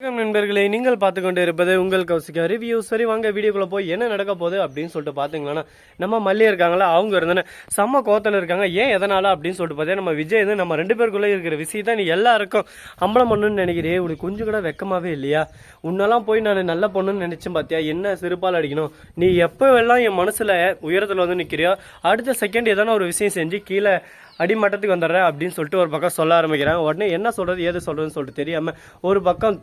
வணக்கம் நண்பர்களே நீங்கள் பார்த்து கொண்டு இருப்பது உங்கள் கௌசிக்கா ரிவ்யூ சரி வாங்க வீடியோக்குள்ளே போய் என்ன நடக்க போகுது அப்படின்னு சொல்லிட்டு பார்த்தீங்கன்னா நம்ம மல்லியா இருக்காங்களா அவங்க இருந்தன செம்ம கோத்தில் இருக்காங்க. ஏன் எதனால அப்படின்னு சொல்லிட்டு பார்த்தா நம்ம விஜய் வந்து நம்ம ரெண்டு பேருக்குள்ளே இருக்கிற விஷயத்தை நீ எல்லாருக்கும் அம்பலம் பண்ணுன்னு நினைக்கிறே. உனக்கு கொஞ்சம் கூட வெக்கமாகவே இல்லையா? உன்னெல்லாம் போய் நான் நல்ல பொண்ணுன்னு நினச்சேன் பார்த்தியா என்ன சிறுப்பால் அடிக்கணும்? நீ எப்போ எல்லாம் என் மனசில் உயரத்தில் வந்து நிற்கிறியோ அடுத்த செகண்ட் எதனா ஒரு விஷயம் செஞ்சு கீழே அடிமட்டத்துக்கு வந்துடுறேன் அப்படின்னு சொல்லிட்டு ஒரு பக்கம் சொல்ல ஆரம்பிக்கிறேன் உடனே என்ன சொல்கிறது ஏது சொல்கிறதுன்னு சொல்லிட்டு தெரியாமல் ஒரு பக்கம்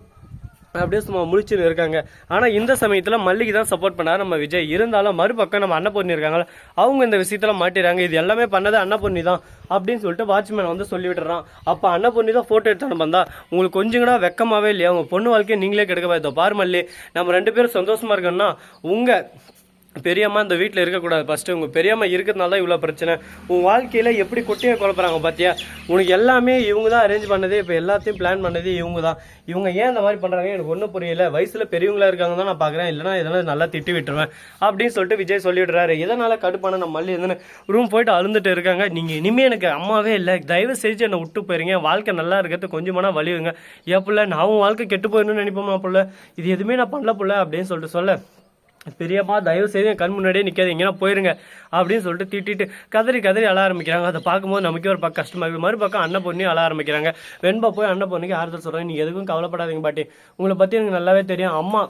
அப்படியே சும்மா முழிச்சுன்னு இருக்காங்க. ஆனால் இந்த சமயத்தில் மல்லிகை தான் சப்போர்ட் பண்ணார். நம்ம விஜய். இருந்தாலும் மறுபக்கம் நம்ம அன்னபூர்ணி இருக்காங்களா அவங்க இந்த விஷயத்தில் மாட்டிடுறாங்க இது எல்லாமே பண்ணது அன்னபூர்ணி தான் அப்படின்னு சொல்லிட்டு வாட்ச்மேன் வந்து சொல்லி விட்டுறான். அப்போ அன்னபூர்ணி தான் ஃபோட்டோ எடுத்து வந்தா உங்களுக்கு கொஞ்சம் கூட வெக்கமாகவே இல்லையா? உங்கள் பொண்ணு வாழ்க்கையை நீங்களே கெடுக்க பார்த்தோம் பாரு மல்லி நம்ம ரெண்டு பேரும் சந்தோஷமாக இருக்கோம்னா உங்கள் பெரியம்மா இந்த வீட்டில் இருக்கக்கூடாது. ஃபஸ்ட்டு உங்கள் பெரியம்மா இருக்கிறதுனால தான் இவ்வளோ பிரச்சனை. உன் வாழ்க்கையில் எப்படி குட்டியை குழப்பறாங்க பார்த்தியா உனக்கு எல்லாமே இவங்க தான் அரேஞ்ச் பண்ணதே இப்போ எல்லாத்தையும் பிளான் பண்ணதே இவங்க தான் இவங்க ஏன் இந்த மாதிரி பண்ணுறாங்க எனக்கு ஒன்றும் புரியல. வயசில் பெரியவங்களா இருக்காங்க தான் நான் பார்க்குறேன் இல்லைனா இதெல்லாம் நல்லா திட்டி விட்டுருவேன். அப்படின்னு சொல்லிட்டு விஜய் சொல்லிவிடுறாரு இதனால் கடுப்பான நம்ம மல்லி இருந்துன்னு ரூம் போயிட்டு அழுந்துட்டு இருக்காங்க. நீங்கள் இனிமேல் எனக்கு அம்மாவே இல்லை. தயவு செஞ்சு என்னை விட்டு போயிருங்க. வாழ்க்கை நல்லா இருக்கிறது கொஞ்சமான வழிவுங்க ஏன் பிள்ளை நான் உன் வாழ்க்கை கெட்டு போயிடணும்னு நினைப்போமா பிள்ளை? இது எதுவுமே நான் பண்ணல பிள்ளை அப்படின்னு சொல்லிட்டு சொல்ல. பெரியம்மா தயவு செய்து என் கண் முன்னாடியே நிற்காதீங்கன்னா போயிருங்க அப்படின்னு சொல்லிட்டு திட்டிட்டு கதறி கதறி அழ ஆரம்பிக்கிறாங்க. அதை பார்க்கும்போது நமக்கே ஒரு பக்கம் கஷ்டமாக இருக்குது மறுபக்கம் அண்ணன் பொண்ணையும் அழ ஆரம்பிக்கிறாங்க. வெண்பா போய் அண்ணன் பொண்ணுக்கு ஆறுதல் சொல்கிறாங்க நீங்கள் எதுக்கும் கவலைப்படாதீங்க பாட்டி. உங்களை பற்றி எனக்கு நல்லாவே தெரியும். அம்மா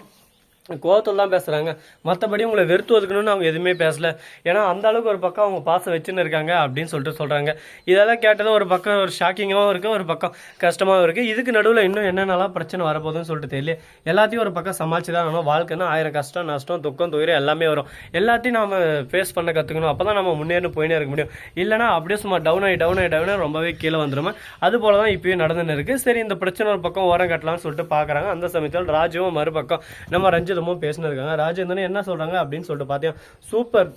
கோவத்தில் தான் பேசுகிறாங்க மற்றபடி உங்களை வெறுத்து ஒதுக்கணும்னு அவங்க எதுவுமே பேசலை. ஏன்னா அந்த அளவுக்கு ஒரு பக்கம் அவங்க பாசம் வச்சுன்னு இருக்காங்க அப்படின்னு சொல்லிட்டு சொல்கிறாங்க இதெல்லாம் கேட்டதும் ஒரு பக்கம் ஒரு ஷாக்கிங்காகவும் இருக்குது ஒரு பக்கம் கஷ்டமாகவும் இருக்குது இதுக்கு நடுவில் இன்னும் என்னென்னலாம் பிரச்சனை வரப்போகுதுன்னு சொல்லிட்டு தெரியல. எல்லாத்தையும் ஒரு பக்கம் சமாளிச்சு தான் ஆகணும். வாழ்க்கைன்னா ஆயிரம் கஷ்டம் நஷ்டம் துக்கம் துயரம் எல்லாமே வரும். எல்லாத்தையும் நம்ம ஃபேஸ் பண்ண கற்றுக்கணும் அப்போ தான் நம்ம முன்னேறி போயினே இருக்க முடியும். இல்லைனா அப்படியே சும்மா டவுன் ஆகி டவுன் ஆகி டவுன் ஆகி ரொம்பவே கீழே வந்துடும் அது போல தான் இப்போயும் நடந்துன்னு இருக்குது சரி இந்த பிரச்சனை ஒரு பக்கம் ஓரம் கட்டலாம்னு சொல்லிட்டு பார்க்குறாங்க அந்த சமயத்தில் ராஜுவும் மறுபக்கம் நம்ம ரஞ்சிதமும் பேசினிருக்காங்க. ராஜேந்திரன் என்ன சொல்கிறாங்க அப்படின்னு சொல்லிட்டு பார்த்தேன் சூப்பர்.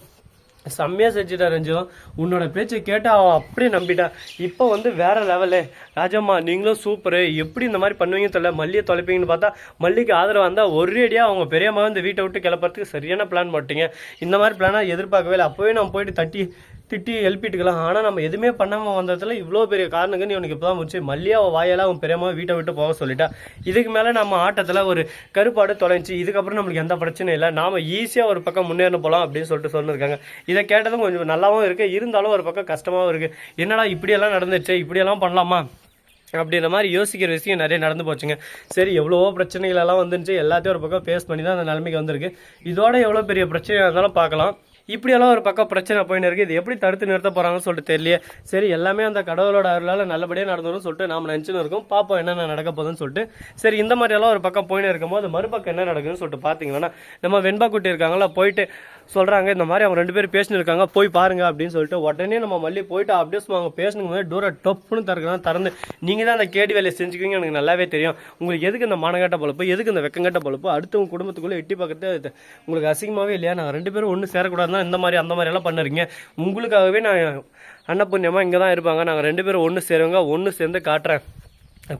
செம்மையாக செஞ்சுட்டா ரஞ்சிதம் உன்னோட பேச்சை கேட்டு அவன் அப்படியே நம்பிட்டா. இப்போ வந்து வேற லெவலு ராஜம்மா நீங்களும் சூப்பரு எப்படி இந்த மாதிரி பண்ணுவீங்கன்னு தெரியல. மல்லியை தொலைப்பீங்கன்னு பார்த்தா மல்லிக்கு ஆதரவு வந்தால் ஒரேடியாக அவங்க பெரியம்மா இந்த வீட்டை விட்டு கிளப்புறதுக்கு சரியான பிளான் போட்டீங்க. இந்த மாதிரி பிளானாக எதிர்பார்க்கவே இல்லை. அப்போவே நம்ம போயிட்டு தட்டி திட்டி எழுப்பிட்டுக்கலாம். ஆனால் நம்ம எதுவுமே பண்ணாமல் வந்ததில் இவ்வளோ பெரிய காரணங்க நீ உனக்கு இப்போ தான் முடிச்சு மல்லியாக அவன் வாயால் அவன் பெரியம்மா வீட்டை விட்டு போக சொல்லிட்டா. இதுக்கு மேலே நம்ம ஆட்டத்தில் ஒரு கருப்பாடு தொலைஞ்சி இதுக்கப்புறம் நம்மளுக்கு எந்த பிரச்சனையும் இல்லை. நாம் ஈஸியாக ஒரு பக்கம் முன்னேறணும் போகலாம் அப்படின்னு சொல்லிட்டு சொல்லியிருக்காங்க இதை கேட்டதும் கொஞ்சம் நல்லாவும் இருக்குது இருந்தாலும் ஒரு பக்கம் கஷ்டமாகவும் இருக்குது என்னடா இப்படியெல்லாம் நடந்துச்சு? இப்படியெல்லாம் பண்ணலாமா? அப்படின்ற மாதிரி யோசிக்கிற விஷயம் நிறைய நடந்து போச்சுங்க. சரி எவ்வளவோ பிரச்சனைகள் எல்லாம் வந்துருச்சு. எல்லாத்தையும் ஒரு பக்கம் ஃபேஸ் பண்ணி தான் அந்த நிலைமைக்கு வந்திருக்கு. இதோட எவ்வளோ பெரிய பிரச்சனையாக இருந்தாலும் பார்க்கலாம். இப்படியெல்லாம் ஒரு பக்கம் பிரச்சனை போயின்னு இருக்கு. இது எப்படி தடுத்து நிறுத்த போறாங்கன்னு சொல்லிட்டு தெரியலையே. சரி எல்லாமே அந்த கடவுளோட அருளால் நல்லபடியாக நடந்துடும் சொல்லிட்டு நாம நினச்சின்னு இருக்கோம். பார்ப்போம் என்னென்ன நடக்க போகுதுன்னு சொல்லிட்டு. சரி இந்த மாதிரி எல்லாம் ஒரு பக்கம் போயின்னு இருக்கும்போது மறுபக்கம் என்ன நடக்குதுன்னு சொல்லிட்டு பார்த்தீங்கன்னா நம்ம வெண்பா குட்டி இருக்காங்களா போயிட்டு சொல்கிறாங்க இந்த மாதிரி அவங்க ரெண்டு பேரும் பேசின்னு இருக்காங்க போய் பாருங்க அப்படின்னு சொல்லிட்டு உடனே நம்ம மல்லி போயிட்டு அப்படியே அவங்க பேசணுங்க போது டோரை டொப்புன்னு திறக்கலாம் திறந்து. நீங்கள் தான் அந்த கேடி வேலையை செஞ்சுக்குவீங்க எனக்கு நல்லாவே தெரியும். உங்களுக்கு எதுக்கு இந்த மானங்கட்ட பொழப்பு? எதுக்கு இந்த வெக்கங்கட்ட பொழப்பு? அடுத்தவங்க குடும்பத்துக்குள்ளே எட்டி பக்கத்து உங்களுக்கு அசிங்கமாகவே இல்லையா? நாங்கள் ரெண்டு பேரும் ஒன்று சேரக்கூடாதுன்னா இந்த மாதிரி அந்த மாதிரி எல்லாம் பண்ணுறீங்க உங்களுக்காகவே நான் அன்னப்புண்ணியமாக இங்கே தான் இருப்பாங்க. நாங்கள் ரெண்டு பேரும் ஒன்று சேருவாங்க ஒன்று சேர்ந்து காட்டுறேன்.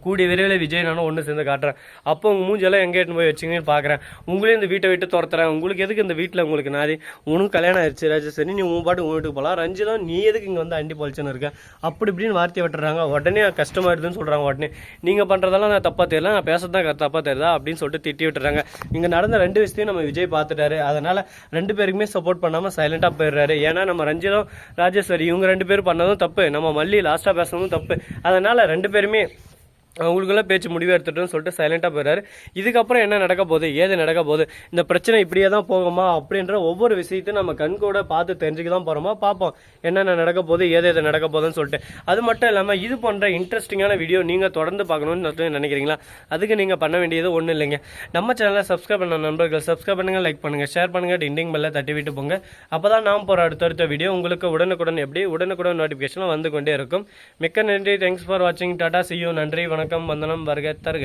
கூடிய விரைவில் விஜய் நானும் ஒன்று சேர்ந்து காட்டுறேன். அப்போ உங்கள் மூஞ்செல்லாம் எங்கே எட்டுன்னு போய் வச்சிங்கன்னு பார்க்குறேன் உங்களையும் இந்த வீட்டை விட்டு துரத்துறேன். உங்களுக்கு எதுக்கு இந்த வீட்டில் உங்களுக்கு நாதி? உனக்கு கல்யாணம் ஆயிடுச்சு ராஜேஸ்வரி நீ உன் பாட்டு உன் வீட்டுக்கு போகலாம் ரஞ்சிதம் நீ எதுக்கு இங்கே வந்து அண்டி பொழிச்சுன்னு இருக்க? அப்படி இப்படின்னு வார்த்தை விட்டுறாங்க. உடனே கஷ்டமாயிடுதுன்னு சொல்கிறாங்க உடனே. நீங்கள் பண்ணுறதெல்லாம் நான் தப்பாக தெரியல. நான் பேசுறது தப்பாக தெரியுதா அப்படின்னு சொல்லிட்டு திட்டி விட்டுறாங்க. இங்கே நடந்த ரெண்டு விஷயத்தையும் நம்ம விஜய் பார்த்துட்டாரு. அதனால் ரெண்டு பேருக்குமே சப்போர்ட் பண்ணாமல் சைலண்டாக போயிடுறாரு. ஏன்னா நம்ம ரஞ்சிதம் ராஜேஸ்வரி இவங்க ரெண்டு பேரும் பண்ணதும் தப்பு. நம்ம மல்லி லாஸ்ட்டாக பேசுனதும் தப்பு. அதனால் ரெண்டு பேருமே அவங்களுக்குள்ள பேச்சு முடிவு எடுத்துட்டோம்னு சொல்லிட்டு சைலண்ட்டாக போயிடுறாரு இதுக்கப்புறம் என்ன நடக்க போகுது? ஏது நடக்க போகுது? இந்த பிரச்சனை இப்படியே தான் போகுமா? அப்படின்ற ஒவ்வொரு விஷயத்தையும் நம்ம கண் கூட பார்த்து தெரிஞ்சுக்க தான் போகிறோமா பார்ப்போம். என்னென்ன நடக்க போகுது? ஏது எது நடக்க போகுதுன்னு சொல்லிட்டு. அது மட்டும் இல்லாமல் இது போன்ற இன்ட்ரெஸ்டிங்கான வீடியோ நீங்கள் தொடர்ந்து பார்க்கணும்னு நினைக்கிறீங்களா? அதுக்கு நீங்கள் பண்ண வேண்டியது ஒன்றும் இல்லைங்க. நம்ம சேனலை சப்ஸ்கிரைப் பண்ண நண்பர்கள் சப்ஸ்கிரைப் பண்ணுங்கள் லைக் பண்ணுங்கள் ஷேர் பண்ணுங்கள் டிண்டிங் பெல்ல தட்டி விட்டு போங்க. அப்போ தான் நாம் போகிற அடுத்தடுத்த வீடியோ உங்களுக்கு உடனுக்குடன் எப்படி? உடனுக்குடன் நோட்டிஃபிகேஷன் வந்து கொண்டே இருக்கும். மிக்க நன்றி. தேங்க்ஸ் ஃபார் வாட்சிங் டாடா சியூ நன்றி. வணக்கம் வந்தனம் வருக தருக.